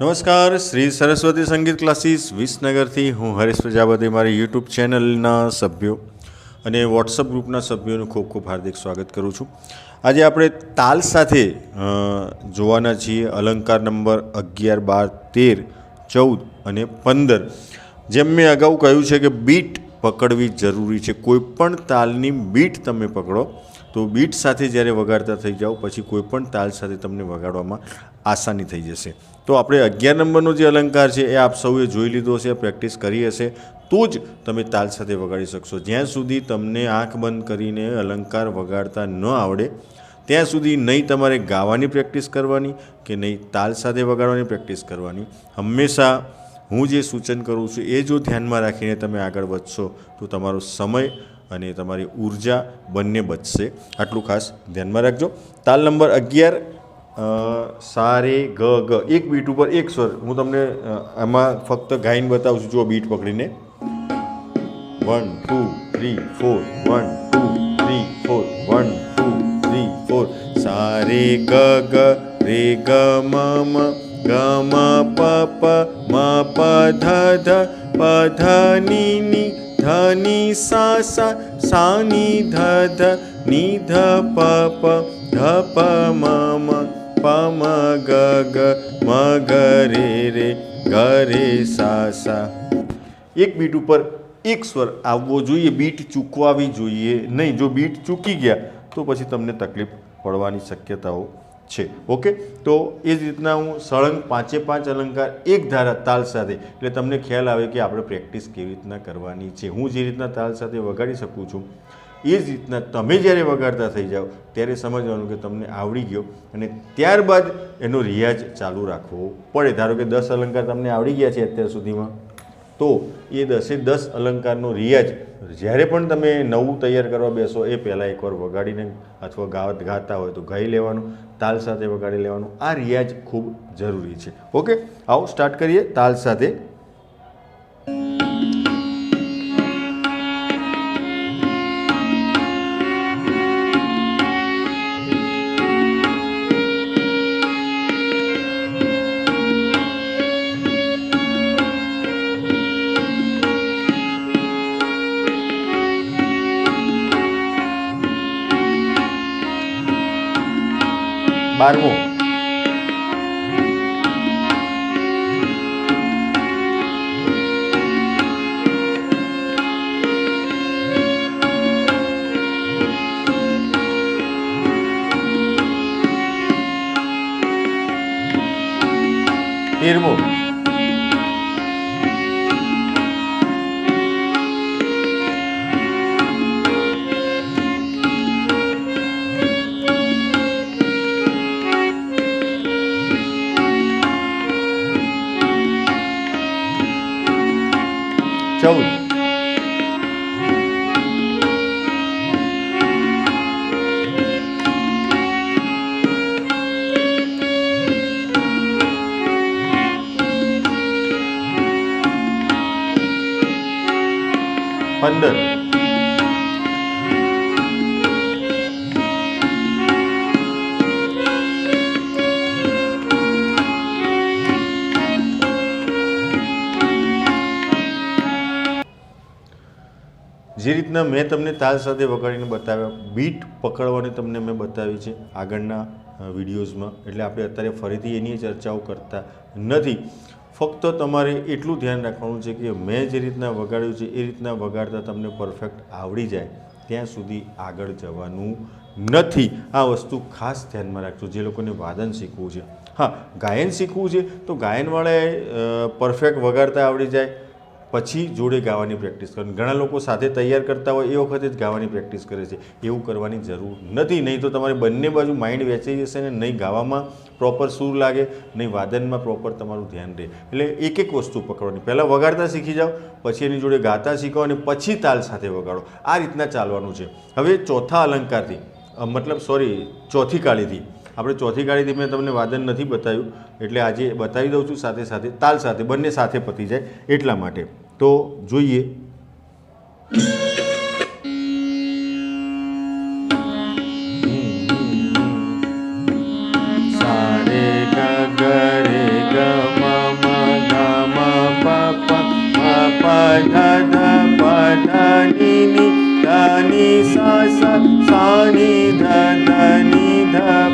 નમસ્કાર, શ્રી સરસ્વતી સંગીત ક્લાસીસ, વિસનગરથી હું હરીશ પ્રજાપતિ, મારી યુટ્યુબ ચેનલના સભ્યો અને વોટ્સઅપ ગ્રુપના સભ્યોનું ખૂબ ખૂબ હાર્દિક સ્વાગત કરું છું. આજે આપણે તાલ સાથે જોવાના છીએ અલંકાર નંબર અગિયાર, બાર, તેર, ચૌદ અને પંદર. જેમ મેં અગાઉ કહ્યું છે કે બીટ પકડવી જરૂરી છે. કોઈપણ તાલની બીટ તમે પકડો, તો બીટ સાથે જ્યારે વગાડતા થઈ જાઓ, પછી કોઈ પણ તાલ સાથે તમને વગાડવામાં આસાની થઈ જશે. તો આપણે અગિયાર નંબરનો જે અલંકાર છે, એ આપ સૌએ જોઈ લીધો હશે, પ્રેક્ટિસ કરી હશે, તો જ તમે તાલ સાથે વગાડી શકશો. જ્યાં સુધી તમને આંખ બંધ કરીને અલંકાર વગાડતા ન આવડે, ત્યાં સુધી નહીં તમારે ગાવાની પ્રેક્ટિસ કરવાની કે નહીં તાલ સાથે વગાડવાની પ્રેક્ટિસ કરવાની. હંમેશા હું જે સૂચન કરું છું, એ જો ધ્યાનમાં રાખીને તમે આગળ વધશો, તો તમારો સમય અને તમારી ઊર્જા બંને બચશે. આટલું ખાસ ધ્યાનમાં રાખજો. તાલ નંબર અગિયાર અ, સા રે ગ ગ. એક બીટ ઉપર એક સ્વર. હું તમને એમાં ફક્ત ગાઈને બતાવું છું. જો બીટ પકડીને. One two three four one two three four one two three four સા રે ગ ગ. રે ગ મ મ. ગ મ પ પ મ પ ધ ધ. પ ધ ની ની. ધ ની સા સા. સા ની ધ ધ. ની ધ પ પ. ધ પ મ. મ પ મ ગ મ ગ રે રે ગ સા સા એક બીટ ઉપર એક સ્વર આવવો જોઈએ બીટ ચૂકવાવી જોઈએ નહીં જો બીટ ચૂકી ગયા તો પછી તમને તકલીફ પડવાની શક્યતાઓ છે ઓકે તો એ જ રીતના હું સળંગ પાંચે પાંચ અલંકાર એક ધારા તાલ સાથે એટલે તમને ખ્યાલ આવે કે આપણે પ્રેક્ટિસ કેવી રીતના કરવાની છે. હું જે રીતના તાલ સાથે વગાડી શકું છું એ જ રીતના તમે જ્યારે વગાડતા થઈ જાઓ, ત્યારે સમજવાનું કે તમને આવડી ગયો અને ત્યારબાદ એનો રિયાઝ ચાલુ રાખવો પડે. ધારો કે દસ અલંકાર તમને આવડી ગયા છે અત્યાર સુધીમાં, તો એ દસે દસ અલંકારનો રિયાજ જ્યારે પણ તમે નવું તૈયાર કરવા બેસો, એ પહેલાં એકવાર વગાડીને અથવા ગાવત ગાતા હોય તો ગાઈ લેવાનું, તાલ સાથે વગાડી લેવાનું. આ રિયાજ ખૂબ જરૂરી છે. ઓકે? આવો સ્ટાર્ટ કરીએ. તાલ સાથે બારમો તેરમો ચૌદ પંદર જે રીતના મેં તમને તાલ સાથે વગાડીને બતાવ્યા, બીટ પકડવાની તમને મેં બતાવી છે આગળના વિડીયોઝમાં. એટલે આપણે અત્યારે ફરીથી એની ચર્ચાઓ કરતા નથી. ફક્ત તમારે એટલું ધ્યાન રાખવાનું છે કે મેં જે રીતના વગાડ્યું છે, એ રીતના વગાડતા તમને પરફેક્ટ આવડી જાય. ત્યાં સુધી આગળ જવાનું નથી. આ વસ્તુ ખાસ ધ્યાનમાં રાખજો. જે લોકોને વાદન શીખવું છે. હા, ગાયન શીખવું છે તો ગાયનવાળાએ પરફેક્ટ વગાડતા આવડી જાય. પછી જોડે ગાવાની પ્રેક્ટિસ કરવાની. ઘણા લોકો સાથે તૈયાર કરતા હોય એ વખતે જ ગાવાની પ્રેક્ટિસ કરે છે. એવું કરવાની જરૂર નથી. નહીં તો તમારે બંને બાજુ માઇન્ડ વેચાઈ જશે ને નહીં ગાવામાં પ્રોપર સૂર લાગે, નહીં વાદનમાં પ્રોપર તમારું ધ્યાન રહે. એટલે એક એક વસ્તુ પકડવાની. પહેલાં વગાડતા શીખી જાઓ, પછી એની જોડે ગાતા શીખો અને પછી તાલ સાથે વગાડો. આ રીતના ચાલવાનું છે. હવે ચોથા અલંકારથી મતલબ સોરી ચોથી કાળીથી. આપણે ચોથી ગાડીથી મેં તમને વાદન નથી બતાવ્યું, એટલે આજે બતાવી દઉં છું સાથે સાથે, તાલ સાથે, બંને સાથે પતી જાય એટલા માટે. તો જોઈએ. ni sa sa sa ni da da ni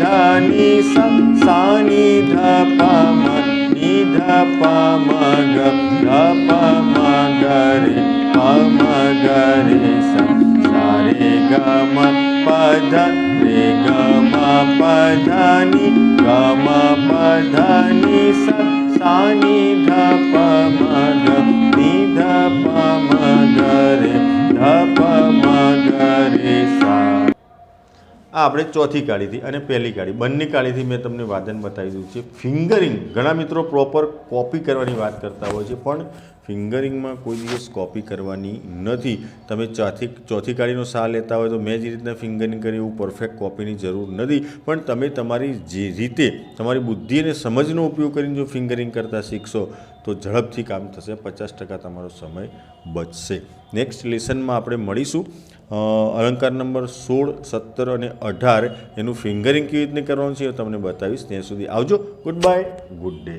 धनि सनि ध निध प मग ध मगरे सारे ग प धे ग धनि ग धनि सनि ध पग निध पगरे ध આ આપણે ચોથી કાળીથી અને પહેલી કાળી. બંને કાળીથી મેં તમને વાદન બતાવી દીધું છે. ફિંગરિંગ. ઘણા મિત્રો પ્રોપર કોપી કરવાની વાત કરતા હોય છે, પણ ફિંગરિંગમાં કોઈ દિવસ કોપી કરવાની નથી. તમે ચોથી ચોથી કાળીનો સાહ લેતા હોય તો મેં જે રીતના ફિંગરિંગ કરી, એવું પરફેક્ટ કોપીની જરૂર નથી. પણ તમે તમારી જે રીતે, તમારી બુદ્ધિ અને સમજનો ઉપયોગ કરીને જો ફિંગરિંગ કરતાં શીખશો તો ઝડપથી કામ થશે. પચાસ ટકા તમારો સમય બચશે. નેક્સ્ટ લેસનમાં આપણે મળીશું. અલંકાર નંબર સોળ, સત્તર અને અઢાર એનું ફિંગરિંગ કેવી રીતે કરવાનું છે એ તમને બતાવીશ. ત્યાં સુધી આવજો. Good bye good day